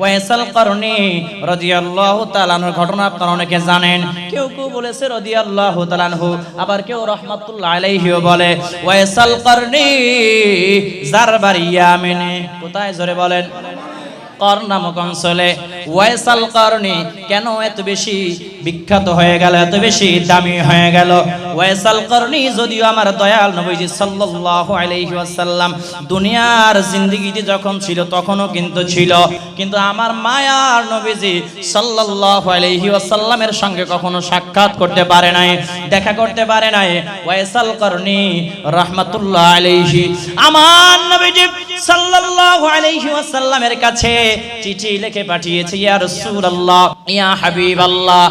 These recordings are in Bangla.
ওয়াইসাল কারণে রাদিয়াল্লাহু তাআলার ঘটনা আপনারা অনেকে জানেন। কেউ কেউ বলেছে রাদিয়াল্লাহু তাআলাহু আবার কেউ রাহমাতুল্লাহ আলাইহিও বলে, ওয়াইসাল কারণে যার বাড়ি ইয়ামেনে কোথায়? জোরে বলেন। কর অঞ্চলে। ওয়াইসাল করনি কেন এত বেশি বিখ্যাত হয়ে গেল, এত বেশি দামি হয়ে গেল? ওয়াইসাল করনি যদিও আমার দয়াল নবীজি সাল্লাল্লাহু আলাইহি দুনিয়ার জিন্দেগিতে যখন ছিল তখনও কিন্তু ছিল। কিন্তু আমার মায়ার নবীজি সাল্লাল্লাহু আলাইহি সঙ্গে কখনো সাক্ষাৎ করতে পারে নাই, দেখা করতে পারে নাই। ওয়াইসাল করনি রাহমাতুল্লাহ আলাইহি, আমার নবীজি সাল্লাল্লাহু আলাইহি কাছে চিঠি লিখে পাঠিয়েছে, ইয়া রাসূলুল্লাহ, ইয়া হাবিবাল্লাহ,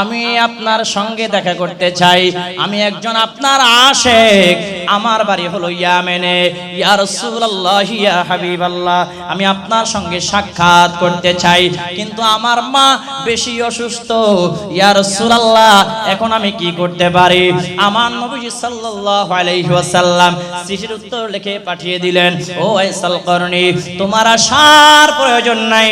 আমি আপনার সঙ্গে দেখা করতে চাই। আমি একজন আপনার আশেক। আমার বাড়ি হলো ইয়ামেনে। ইয়া রাসূলুল্লাহ, ইয়া হাবিবাল্লাহ, আমি আপনার সঙ্গে সাক্ষাৎ করতে চাই। কিন্তু আমার মা বেশি অসুস্থ। ইয়া রাসূলুল্লাহ, এখন আমি কি করতে পারি? আমার নবী সাল্লাল্লাহু আলাইহি ওয়াসাল্লাম চিঠির উত্তর লিখে পাঠিয়ে দিলেন, ও আইসাল করনি তোমার আসার প্রয়োজন নাই।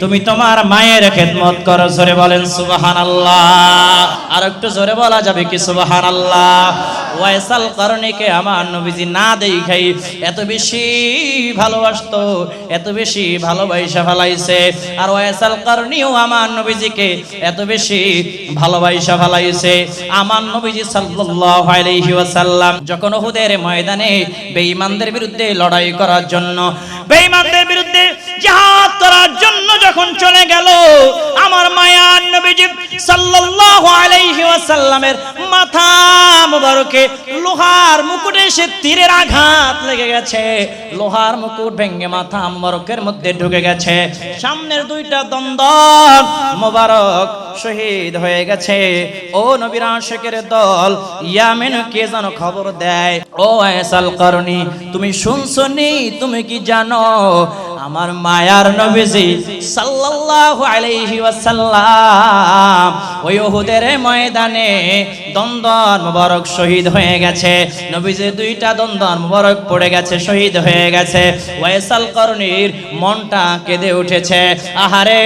তুমি তোমার মায়ের খেদমত করো, জোরে বলেন সুবাহান আল্লাহ আর একটু জোরে বলা যাবে কি সুবহানাল্লাহ? ওয়াইসাল করনিকে আমার নবীজি না দেখাই। এত বেশি ভালোবাসতো, এত বেশি ভালোবাসা ফেলাইছে। আর ওয়াইসাল করনিও আমার নবীজিকে এত বেশি ভালোবাসা ফেলাইছে। আমার নবীজি সাল্লাল্লাহু আলাইহি ওয়াসাল্লাম যখন উহুদের ময়দানে বেঈমানদের বিরুদ্ধে লড়াই করার জন্য, বেঈমানদের বিরুদ্ধে জিহাদ করার জন্য যখন চলে গেল, আমার মায়ার নবীজি সাল্লাল্লাহু আলাইহি ওয়াসাল্লামের মাথা মুবারকে লোহার মুকুটে সে তীরের আঘাত লেগে গেছে। লোহার মুকুট ভেঙে মাথা মুবারকের মধ্যে ঢুকে গেছে। সামনের দুইটা দ্বন্দ্ব মোবারক শহীদ হয়ে গেছে। ও নবীর আশেকের দল, ইয়ামেন কে যেন খবর দেয়? ও আয়সাল করনি তুমি শুনছো নি? তুমি কি জানো? আমার মায়ার নবীজি সাল্লাল্লাহু আলাইহি ওয়াসাল্লাম ওই উহুদের ময়দানে দ্বন্দ্বর মুবারক শহীদ হয়ে গেছে। নবীজি দুইটা দ্বন্দ্বর মুবারক পড়ে গেছে, শহীদ হয়ে গেছে। ওয়াইসাল করনির মনটা কেঁদে উঠেছে। আহারে,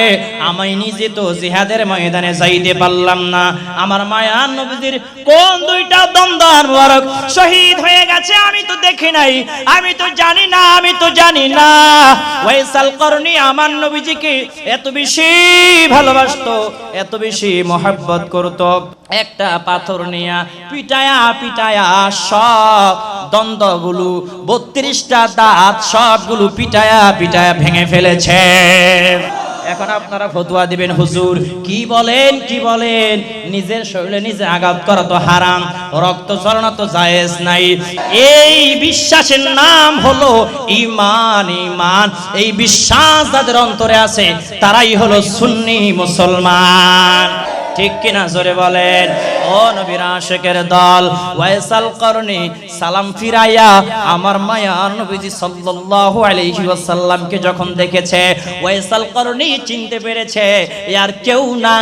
আমি নিজে তো জিহাদের ময়দানে যাইতে পারলাম না। আমার মায়ার নবীজির কোন দুইটা দ্বন্দ্বর মুবারক শহীদ হয়ে গেছে আমি তো দেখি নাই। আমি তো জানি না, আমি তো জানি না। ওয়াইসাল করনি, আমার নবীজিকে এত বেশি ভালোবাসতো, এত বেশি মহাব্বত করত। একটা পাথর নিয়া পিটায়া পিটায়া সব দ্বন্দ্বগুলো, বত্রিশটা দাঁত সবগুলো পিটায়া পিটায়া ভেঙে ফেলেছে। এখন আপনারা ফতুয়া দিবেন, হুজুর, কি বলেন কি বলেন? নিজের শরীরে নিজে আঘাত করা তো হারাম, রক্ত ঝরানো তো জায়েজ নাই। এই বিশ্বাসের নাম হলো ইমান ইমান এই বিশ্বাস যাদের অন্তরে আছে, তারাই হলো সুন্নি মুসলমান। ঠিক কিনা জোরে বলেন? ও নবীর আশেকের দল, ওয়াইসাল করনি, সালাম ফিরাইয়া আমার মায়ার নবীজি সাল্লাল্লাহু আলাইহি ওয়াসাল্লামকে যখন দেখেছে, ওয়াইসাল করনি চিনতে পেরেছে আর কেউ না,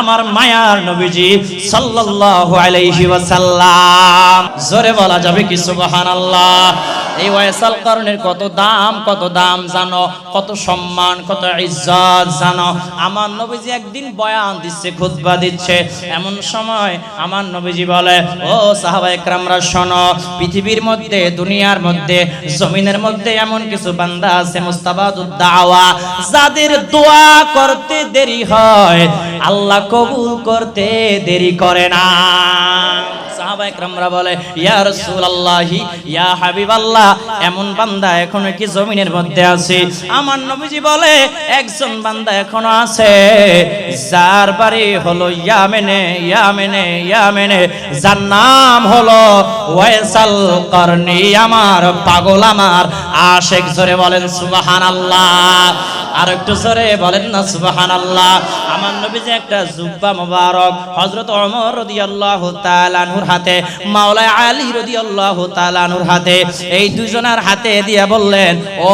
আমার মায়ার নবীজি সাল্লাল্লাহু আলাইহি ওয়াসাল্লাম। জোরে বলা যাবে কি সুবহানাল্লাহ? এই ওয়াইসাল করণের কত দাম কত দাম জানো, কত সম্মান, কত ইজ্জত জানো। আমার নবীজি একদিন বয়ান দিচ্ছে, খুতবা দিচ্ছে। এমন সময় আমার নবীজি বলে, ও সাহাবা একরামরা, শোনো, পৃথিবীর মধ্যে, দুনিয়ার মধ্যে, জমিনের মধ্যে এমন কিছু বান্দা আছে মুস্তাবাদুদ দাওয়া যাদের দোয়া করতে দেরি হয়। আল্লাহ কবুল করতে দেরি করে না। সাহাবা একরামরা বলে, ইয়া রাসূলুল্লাহি, ইয়া হাবিবাল্লাহ এমন বান্দা এখনও কি জমিনের মধ্যে আছে? আমার নবীজি বলে, একজন বান্দা এখনও আছে। যার বাড়ি হলো ইয়ামেনে ইয়ামেনে ইয়ামেনে। যার নাম হলো ওয়াইসাল করনি। আমার পাগল আমার। আশেক জোরে বলেন, সুবহানাল্লাহ। আর একটু জোরে বলেন না আমার নবীজি একটা জুব্বা হাতে আলী হাতে, এই দুজনের হাতে দিয়া বললেন, ও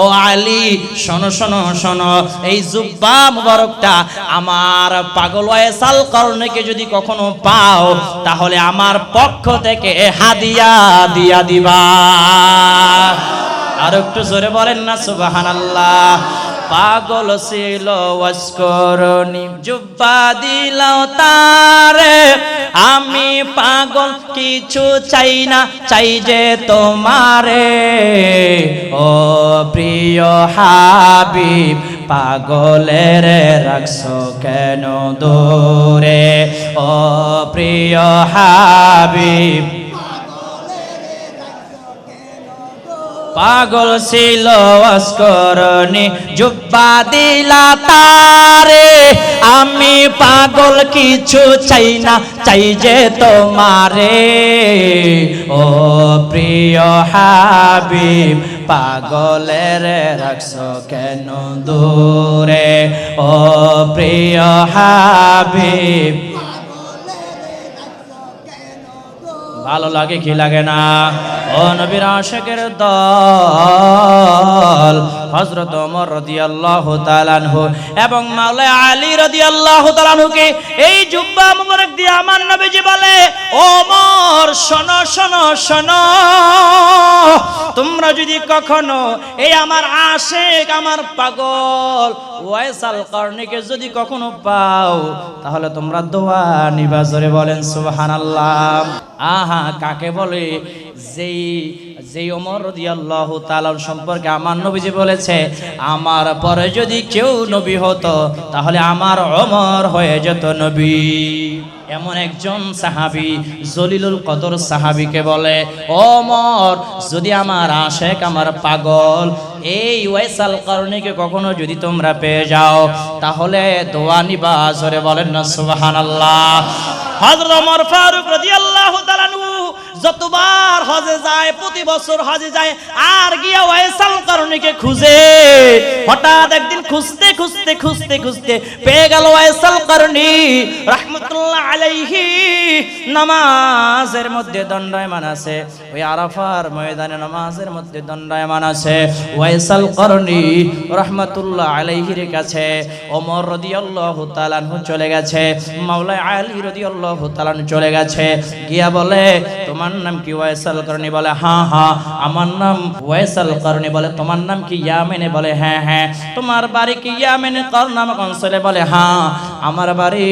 ও আলী, শোনো শোনো শোনো, এই জুব্বা মোবারকটা আমার পাগল ওয়াইসাল করণকে যদি কখনো পাও, তাহলে আমার পক্ষ থেকে হাদিয়া দিয়া দিবা। আর একটু জোরে বলেন না, সুবহানাল্লাহ। পাগল ছিল ওয়াসকরণী জুব্বা দিলাও তারে। আমি পাগল, কিছু চাই না, চাই যে তোমারে। ও প্রিয় হাবিব, পাগলের রাখছো কেন দূরে? ও প্রিয় হাবিব পাগল ছিল অস্করণী, জুব্বা দিলা তারে। আমি পাগল কিছু চাই না, চাই যে তোমারে। ও প্রিয় হাবিব, পাগলের রাখছো কেন দূরে? ও প্রিয় হাবিব ভালো লাগে কি লাগে না? ও নবীর আশেকের দল হজরত ওমর রাদিয়াল্লাহু তাআলা আনহু এবং মাওলা আলী রাদিয়াল্লাহু তাআলা আনহুকে এই জুব্বা মুবারক দিয়ে আমার নবীজি বলে, ওমর, শোনো শোনো শোনো তোমরা যদি কখনো এই আমার আশেক, আমার পাগল ওয়াইসাল কর্ণিকে যদি কখনো পাও, তাহলে তোমরা দোয়া নিবাজরে বলেন সুবহানাল্লাহ। আহা, কাকে বলে? যেই যেই ওমর রাদিয়াল্লাহু তাআলা সম্পর্কে আমার নবীজি বলেছে, আমার পরে যদি কেউ নবী হতো, তাহলে আমার অমর হয়ে যেত নবী। এমন একজন সাহাবি, জলিলুল কদর সাহাবিকে বলে, ওমর, যদি আমার আশেক, আমার পাগল, এই ওয়াইসাল কারণেকে কখনো যদি তোমরা পেয়ে যাও, তাহলে দোয়া নিবা বলেন না সুবহানাল্লাহ। হযরত ওমর ফারুক রাদিয়াল্লাহু তাআলা যতবার হজে যায়, প্রতি বছর হজে যায়, আর গিয়া ওয়াইসাল কারণেকে খুঁজে। হঠাৎ একদিন খুঁজতে খুঁজতে খুঁজতে খুঁজতে পেয়ে গেল ওয়াইসাল কারণী। রাহমাতুল্লাহ আলাইহি, নামাজের মধ্যে দণ্ডায়মান আছে। ওই আরাফার ময়দানে নামাজের মধ্যে দণ্ডায়মান আছে। ওয়াইসাল কারণী রাহমাতুল্লাহ আলাইহির কাছে। ওমর রাদিয়াল্লাহু তাআলা চলে গেছে। মাওলা আলী রাদিয়াল্লাহু তাআলা চলে গেছে। গিয়া বলে, তোমার নাম কি ওয়াইসাল করনি বলে? হ্যাঁ হ্যাঁ আমার নাম ওয়াইসাল করনি বলে। তোমার নাম কি ইয়ামেনে বলে? হ্যাঁ হ্যাঁ। তোমার বাড়ি কি ইয়ামেনে কর নামক অঞ্চলে বলে? হ্যাঁ আমার বাড়ি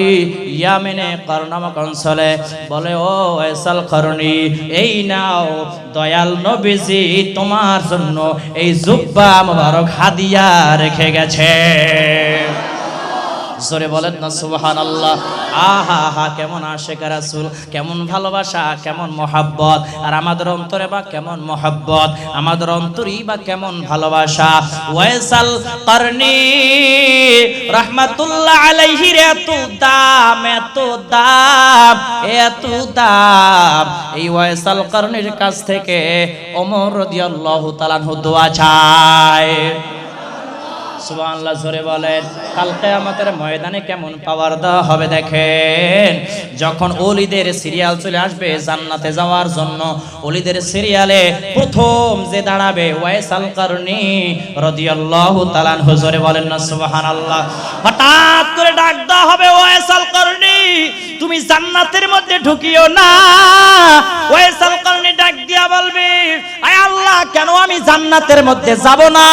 ইয়ামেনে কর নামক অঞ্চলে। বলে, ও ওয়াইসাল করনি, এই নাও দয়াল নবীজি তোমার জন্য এই জুব্বা মোবারক হাদিয়া রেখে গেছে। জোরে বলেন না সুবহান আল্লাহ আহা হা কেমন আশেক রাসূল, কেমন ভালোবাসা, কেমন মহাব্বত। আর আমাদের অন্তরে বা কেমন মহাব্বত, আমাদের অন্তরই বা কেমন ভালোবাসা। ওয়াইসাল করনি, রাহমাতুল্লাহ আলাইহির এত দাম এত দাম এত দাম। এই ওয়াইসাল করনির কাছ থেকে ওমর রাদিয়াল্লাহু তাআলা দোয়া চায়। সুবহানাল্লাহ, জোরে বলেন, কাল কিয়ামতের ময়দানে কেমন পাওয়ার দেওয়া হবে দেখেন। যখন ওলিদের সিরিয়াল চলে আসবে জান্নাতে যাওয়ার জন্য, ওলিদের সিরিয়ালে প্রথম যে দাঁড়াবে ওয়াইসাল কারণী রাদিয়াল্লাহু তাআলা আনহু, জোরে বলেন না সুবহানাল্লাহ। হঠাৎ করে ডাক দেওয়া হবে ওয়াইসাল কারণী তুমি জান্নাতের মধ্যে ঢুকিও না। ডাক দিয়া বলবে, আয় আল্লাহ, কেন আমি জান্নাতের মধ্যে যাব না?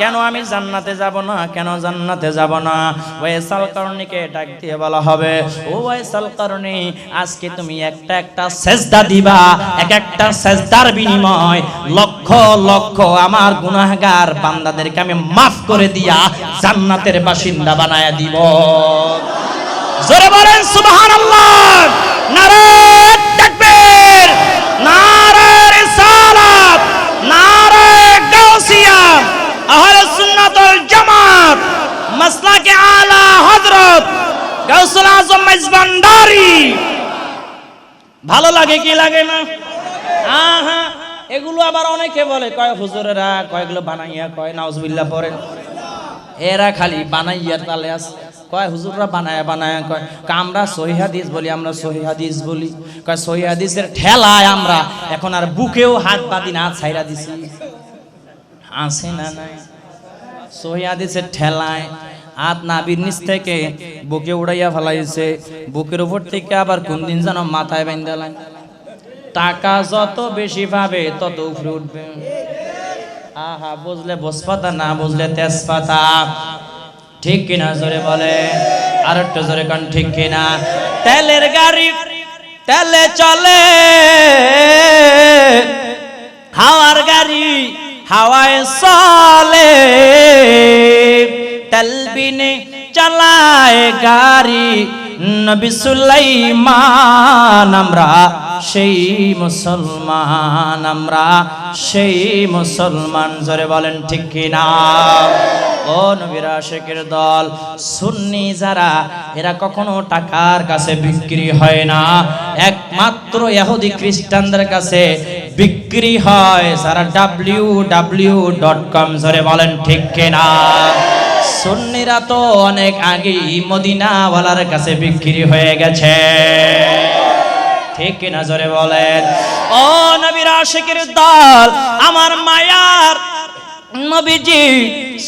কেন আমি জান্নাতে যাব না? কেন জান্নাতে যাব না? ওয়াইসাল কারণীকে ডাক দিয়ে বলা হবে, ও ওয়াইসাল কারণী আজকে তুমি একটা একটা সেজদা দিবা, এক একটা সেজদার বিনিময় লক্ষ লক্ষ আমার গুনাহগার বান্দাদেরকে আমি মাফ করে দিয়া জান্নাতের বাসিন্দা বানায়া দিব। জোরে বলেন, সুবহানাল্লাহ। নারে তাকবীর, নারে রিসালাত, নারে গাউসিয়া। আহলে সুন্নাত ওয়াল জামাত, মাসলাকে আলা হযরত গাউসুল আজম মেজবান্ডারি। ভালো লাগে কি লাগে না? আহা, এগুলো আবার অনেকে বলে, কয় হুজুরেরা কয়গুলো বানাইয়া, কয় নাউজুবিল্লাহ পড়েন। এরা খালি বানাইয়ার তালে আছে। কয়, হুজুররা বানায় বানায় কয় আমরা সহিহাদিস বলি, আমরা সহিহাদিস বলি। কয় সহিহাদিসের ঠেলায় আমরা এখন আর বুকেও হাত বাদি না, ছাইরা দিছি। আছে না নাই? সহিহাদিসের ঠেলায় হাত নাবির নিচ থেকে বুকে উড়াইয়া ফেলাইছে। বুকের উপর থেকে আবার কোন দিন যেন মাথায় বেঁধে টাকা যত বেশি পাবে, তত উপরে উঠবে। আহা, বুঝলে বসপাতা না, বুঝলে তেজপাতা। ঠিক কিনা জোরে বলে? আর একটু জোরে কান, ঠিক কিনা? তেলের গাড়ি, তেলে চলে। হাওয়ার গাড়ি হাওয়ায় চলে। তেলবিনে চালায় গাড়ি, নবী সুলাইমান, আমরা সেই মুসলমান, আমরা সেই মুসলমান। জোরে বলেন, ঠিক কিনা? ও নবীর দল, সুন্নি যারা, এরা কখনো টাকার কাছে বিক্রি হয় না। একমাত্র ইহুদি খ্রিস্টানদের কাছে বিক্রি হয়, যারা ডাব্লিউ ডাব্লিউ ডট কম জোরে বলেন ঠিক কিনা। সুন্নিরা তো অনেক আগেই মদিনাওয়ালার কাছে বিক্রি হয়ে গেছে। ঠিক কিনা জোরে বলেন। ও নবীর আশিকের দল, আমার মায়ার নবীজি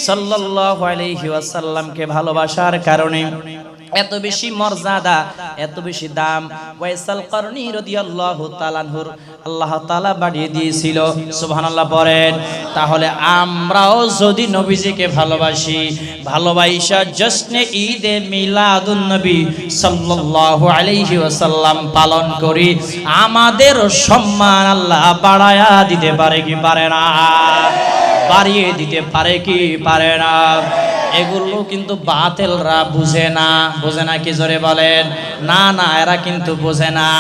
সাল্লাল্লাহু আলাইহি ওয়াসাল্লামকে ভালোবাসার কারণে এত বেশি মর্যাদা, এত বেশি দাম ওয়াইসাল করনি রাদিয়াল্লাহু তাআলাহুর আল্লাহ তাআলা বাড়িয়ে দিয়েছিল। সুবহানাল্লাহ পড়েন, তাহলে আমরাও যদি নবীজিকে ভালোবাসি ভালোবাসা জশ্নে ঈদে মিলাদুন নবী সাল্লাল্লাহু আলাইহি ওয়াসাল্লাম পালন করি আমাদের সম্মান আল্লাহ বাড়ায়া দিতে পারে কি পারে না? বাড়িয়ে দিতে পারে কি পারে না? এগুলো কিন্তু বাতেলরা বুঝে না। বুঝে না কি জোরে বলেন? না না, এরা কিন্তু বোঝে না।